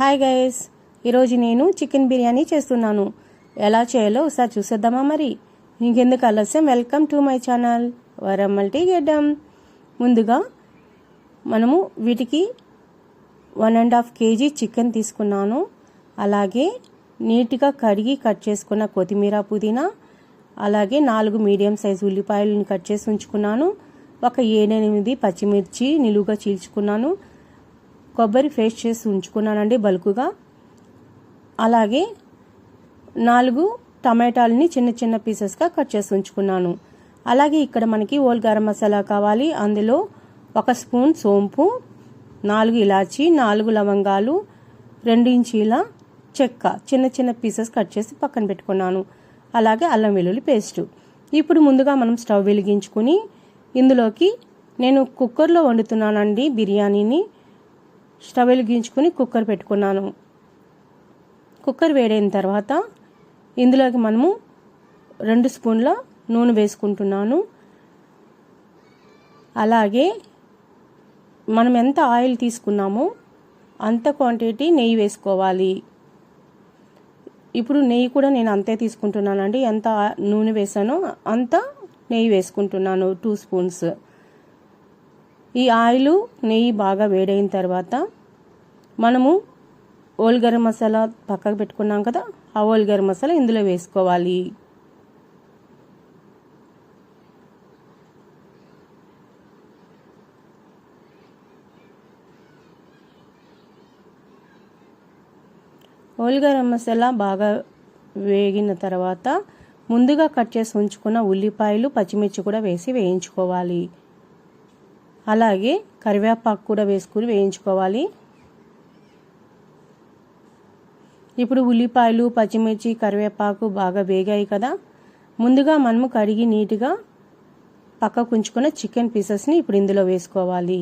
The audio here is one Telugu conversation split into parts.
హాయ్ గైస్ ఈరోజు నేను చికెన్ బిర్యానీ చేస్తున్నాను. ఎలా చేయాలో ఒకసారి చూసేద్దామా మరి? ఇంకెందుకు ఆలస్యం? వెల్కమ్ టు మై ఛానల్ వరమ్మల్టీ గెడ్డం. ముందుగా మనము వీటికి one and half kg chicken తీసుకున్నాను. అలాగే నీట్గా కడిగి కట్ చేసుకున్న కొత్తిమీర పుదీనా అలాగే నాలుగు మీడియం సైజు ఉల్లిపాయలను కట్ చేసి ఉంచుకున్నాను. ఒక ఏడెనిమిది పచ్చిమిర్చి నిలువుగా చీల్చుకున్నాను. కొబ్బరి పేస్ట్ చేసి ఉంచుకున్నానండి బల్కుగా. అలాగే నాలుగు టమాటాలని చిన్న చిన్న పీసెస్గా కట్ చేసి ఉంచుకున్నాను. అలాగే ఇక్కడ మనకి ఓల్ గరం మసాలా కావాలి. అందులో ఒక స్పూన్ సోంపు నాలుగు ఇలాచి నాలుగు లవంగాలు రెండు ఇంచీల చెక్క చిన్న చిన్న పీసెస్ కట్ చేసి పక్కన పెట్టుకున్నాను. అలాగే అల్లం వెల్లుల్లి పేస్టు. ఇప్పుడు ముందుగా మనం స్టవ్ వెలిగించుకుని ఇందులోకి నేను కుక్కర్లో వండుతున్నానండి బిర్యానీని. స్టవ్ వెలిగించుకుని కుక్కర్ పెట్టుకున్నాను. కుక్కర్ వేడైన తర్వాత ఇందులోకి మనము రెండు స్పూన్ల నూనె వేసుకుంటున్నాను. అలాగే మనం ఎంత ఆయిల్ తీసుకున్నామో అంత క్వాంటిటీ నెయ్యి వేసుకోవాలి. ఇప్పుడు నెయ్యి కూడా నేను అంతే తీసుకుంటున్నానండి. ఎంత నూనె వేసానో అంత నెయ్యి వేసుకుంటున్నాను టూ స్పూన్స్ ఈ ఆయిల్ నెయ్యి బాగా వేడైన తర్వాత మనము ఓల్ గరం మసాలా పక్కకు పెట్టుకున్నాం కదా ఆ ఓల్ గరం మసాలా ఇందులో వేసుకోవాలి. ఓల్ గరం మసాలా బాగా వేగిన తర్వాత ముందుగా కట్ చేసి ఉంచుకున్న ఉల్లిపాయలు పచ్చిమిర్చి కూడా వేసి వేయించుకోవాలి. అలాగే కరివేపాకు కూడా వేసుకుని వేయించుకోవాలి. ఇప్పుడు ఉల్లిపాయలు పచ్చిమిర్చి కరివేపాకు బాగా వేగాయి కదా. ముందుగా మనము కడిగి నీట్గా పక్కకు ఉంచుకున్న చికెన్ పీసెస్ని ఇప్పుడు ఇందులో వేసుకోవాలి.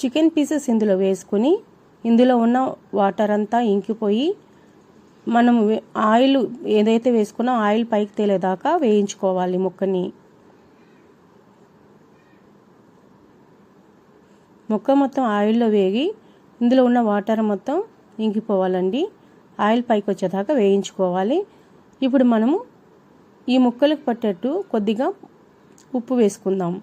చికెన్ పీసెస్ ఇందులో వేసుకుని ఇందులో ఉన్న వాటర్ అంతా ఇంకిపోయి మనం ఆయిల్ ఏదైతే వేసుకున్నా ఆయిల్ పైకి తేలేదాకా వేయించుకోవాలి ముక్కని. ముక్క మొత్తం ఆయిల్లో వేగి ఇందులో ఉన్న వాటర్ మొత్తం ఇంకిపోవాలండి. ఆయిల్ పైకి వచ్చేదాకా వేయించుకోవాలి. ఇప్పుడు మనము ఈ ముక్కలకు పట్టేట్టు కొద్దిగా ఉప్పు వేసుకుందాం.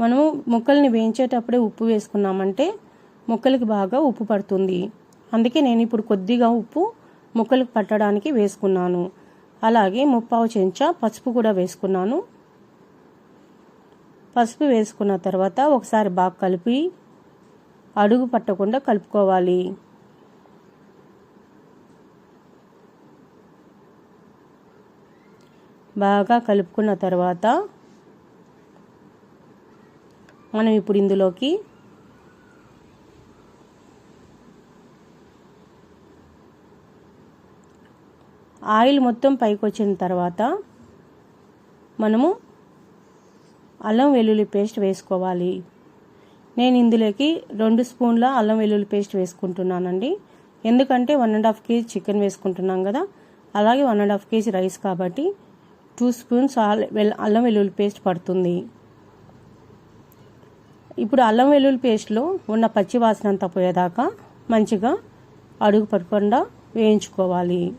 మనము ముక్కల్ని వేయించేటప్పుడే ఉప్పు వేసుకున్నామంటే ముక్కలకి బాగా ఉప్పు పడుతుంది. అందుకే నేను ఇప్పుడు కొద్దిగా ఉప్పు ముక్కలకు పట్టడానికి వేసుకున్నాను. అలాగే ముప్పావు చెంచా పసుపు కూడా వేసుకున్నాను. పసుపు వేసుకున్న తర్వాత ఒకసారి బాగా కలిపి అడుగు పట్టకుండా కలుపుకోవాలి. బాగా కలుపుకున్న తర్వాత మనం ఇప్పుడు ఇందులోకి ఆయిల్ మొత్తం పైకి వచ్చిన తర్వాత మనము అల్లం వెల్లుల్లి పేస్ట్ వేసుకోవాలి. నేను ఇందులోకి రెండు స్పూన్ల అల్లం వెల్లుల్లి పేస్ట్ వేసుకుంటున్నానండి. ఎందుకంటే one and half kg chicken వేసుకుంటున్నాం కదా. అలాగే one and half kg rice కాబట్టి టూ స్పూన్స్ అల్లం వెల్లుల్లి పేస్ట్ పడుతుంది. ఇప్పుడు అల్లం వెల్లుల్లి పేస్ట్లో ఉన్న పచ్చి వాసన అంతా పోయేదాకా మంచిగా అడుగు పడకుండా వేయించుకోవాలి.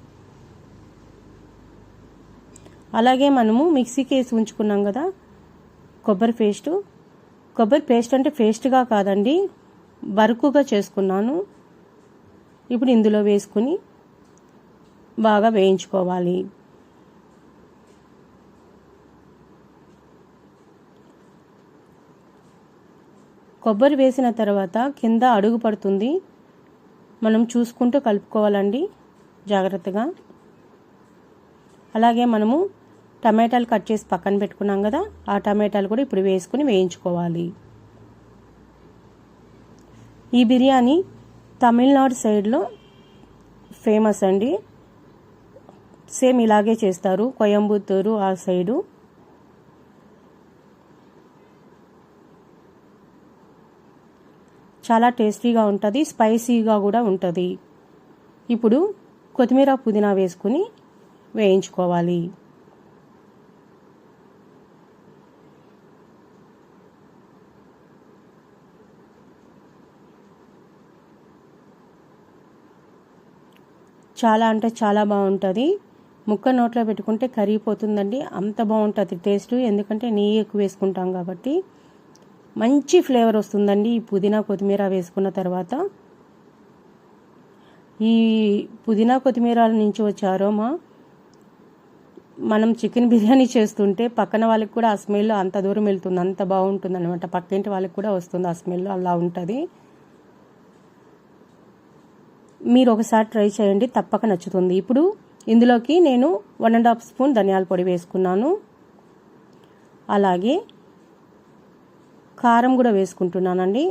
అలాగే మనము మిక్సీకి వేసి ఉంచుకున్నాం కదా కొబ్బరి పేస్టు. కొబ్బరి పేస్ట్ అంటే పేస్ట్గా కాదండి బరుకుగా చేసుకున్నాను. ఇప్పుడు ఇందులో వేసుకుని బాగా వేయించుకోవాలి. కొబ్బరి వేసిన తర్వాత కింద అడుగు పడుతుంది. మనం చూసుకుంటూ కలుపుకోవాలండి. జాగ్రత్తగా. అలాగే మనము టమాటాలు కట్ చేసి పక్కన పెట్టుకున్నాం కదా ఆ టమాటాలు కూడా ఇప్పుడు వేసుకుని వేయించుకోవాలి. ఈ బిర్యానీ తమిళనాడు సైడ్లో ఫేమస్ అండి. సేమ్ ఇలాగే చేస్తారు. కోయంబత్తూరు ఆ సైడు. చాలా టేస్టీగా ఉంటుంది స్పైసీగా కూడా ఉంటుంది. ఇప్పుడు కొత్తిమీర పుదీనా వేసుకుని వేయించుకోవాలి. చాలా అంటే చాలా బాగుంటుంది. ముక్క నోట్లో పెట్టుకుంటే కరిగిపోతుందండి. అంత బాగుంటుంది టేస్ట్ ఎందుకంటే నెయ్యి ఎక్కువ వేసుకుంటాం కాబట్టి. మంచి ఫ్లేవర్ వస్తుందండి ఈ పుదీనా కొత్తిమీర వేసుకున్న తర్వాత. ఈ పుదీనా కొత్తిమీర నుంచి వచ్చే అరోమా మనం చికెన్ బిర్యానీ చేస్తుంటే పక్కన వాళ్ళకి కూడా ఆ స్మెల్ అంత దూరం వెళ్తుంది అంత బాగుంటుంది అనమాట పక్కింటి వాళ్ళకి కూడా వస్తుంది ఆ స్మెల్ అలా ఉంటుంది. మీరు ఒకసారి ట్రై చేయండి తప్పక నచ్చుతుంది. ఇప్పుడు ఇందులోకి నేను వన్ అండ్ హాఫ్ స్పూన్ ధనియాల పొడి వేసుకున్నాను. అలాగే కారం కూడా వేసుకుంటున్నానండి.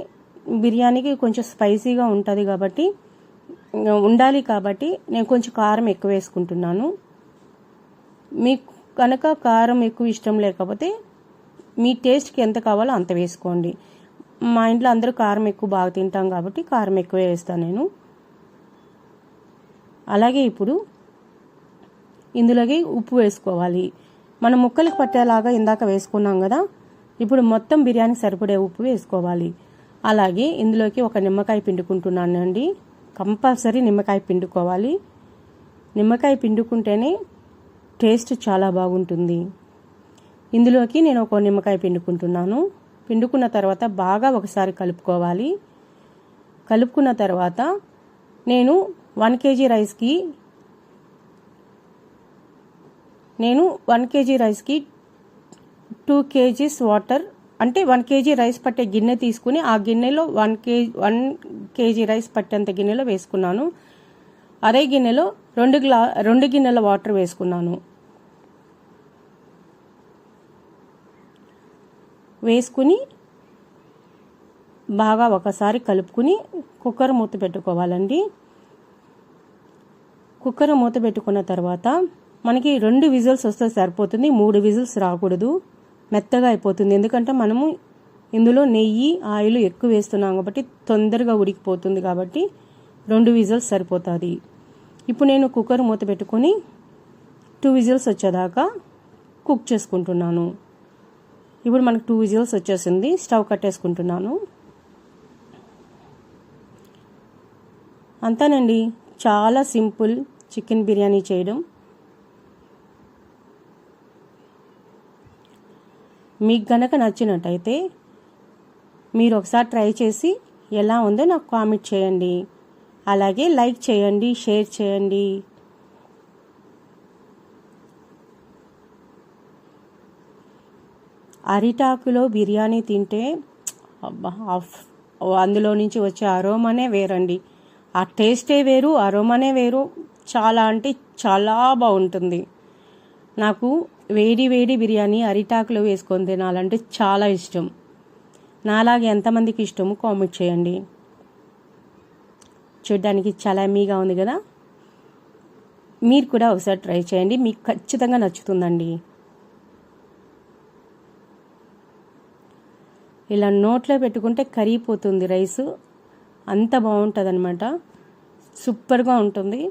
బిర్యానీకి కొంచెం స్పైసీగా ఉంటుంది కాబట్టి ఉండాలి కాబట్టి నేను కొంచెం కారం ఎక్కువ వేసుకుంటున్నాను. మీకు కనుక కారం ఎక్కువ ఇష్టం లేకపోతే మీ టేస్ట్కి ఎంత కావాలో అంత వేసుకోండి. మా ఇంట్లో అందరూ కారం ఎక్కువ బాగా తింటాం కాబట్టి కారం ఎక్కువ వేస్తాను నేను. అలాగే ఇప్పుడు ఇందులోకి ఉప్పు వేసుకోవాలి. మనం ముక్కలకు పట్టేలాగా ఇందాక వేసుకున్నాం కదా ఇప్పుడు మొత్తం బిర్యానీ సరిపడే ఉప్పు వేసుకోవాలి. అలాగే ఇందులోకి ఒక నిమ్మకాయ పిండుకుంటున్నాను అండి. కంపల్సరీ నిమ్మకాయ పిండుకోవాలి. నిమ్మకాయ పిండుకుంటేనే టేస్ట్ చాలా బాగుంటుంది. ఇందులోకి నేను ఒక నిమ్మకాయ పిండుకుంటున్నాను. పిండుకున్న తర్వాత బాగా ఒకసారి కలుపుకోవాలి. కలుపుకున్న తర్వాత నేను వన్ కేజీ రైస్కి నేను వన్ కేజీ రైస్కి టూ కేజీస్ వాటర్ అంటే వన్ కేజీ రైస్ పట్టే గిన్నె తీసుకుని ఆ గిన్నెలో one kg one kg rice పట్టేంత గిన్నెలో వేసుకున్నాను. అదే గిన్నెలో రెండు గ్లా రెండు గిన్నెల వాటర్ వేసుకున్నాను. వేసుకుని బాగా ఒకసారి కలుపుకుని కుక్కర్ మూత పెట్టుకోవాలండి. కుక్కర్ మూత పెట్టుకున్న తర్వాత మనకి రెండు విజిల్స్ వస్తే సరిపోతుంది మూడు విజిల్స్ రాకూడదు. మెత్తగా అయిపోతుంది. ఎందుకంటే మనము ఇందులో నెయ్యి ఆయిల్ ఎక్కువ వేస్తున్నాం కాబట్టి తొందరగా ఉడికిపోతుంది కాబట్టి రెండు విజిల్స్ సరిపోతుంది. ఇప్పుడు నేను కుక్కర్ మూత పెట్టుకొని టూ విజిల్స్ వచ్చేదాకా కుక్ చేసుకుంటున్నాను. ఇప్పుడు మనకు టూ విజిల్స్ వచ్చేసింది. స్టవ్ కట్టేసుకుంటున్నాను. అంతేనండి. చాలా సింపుల్ చికెన్ బిర్యానీ చేయడం. మీకు గనక నచ్చినట్టయితే మీరు ఒకసారి ట్రై చేసి ఎలా ఉందో నాకు కామెంట్ చేయండి. అలాగే లైక్ చేయండి షేర్ చేయండి. అరిటాకులో బిర్యానీ తింటే అబ్బా అందులో నుంచి వచ్చే అరోమానే వేరండి. ఆ టేస్టే వేరు అరోమానే వేరు. చాలా అంటే చాలా బాగుంటుంది. నాకు వేడి వేడి బిర్యానీ అరిటాకులో వేసుకొని తినాలంటే చాలా ఇష్టం. నాలాగే ఎంతమందికి ఇష్టమో కామెంట్ చేయండి. చూడ్డానికి చాలా ఎమ్మీగా ఉంది కదా? మీరు కూడా ఒకసారి ట్రై చేయండి. మీకు ఖచ్చితంగా నచ్చుతుందండి. ఇలా నోట్లో పెట్టుకుంటే కరిగిపోతుంది రైసు. అంత బాగుంటుంది అనమాట సూపర్గా ఉంటుంది.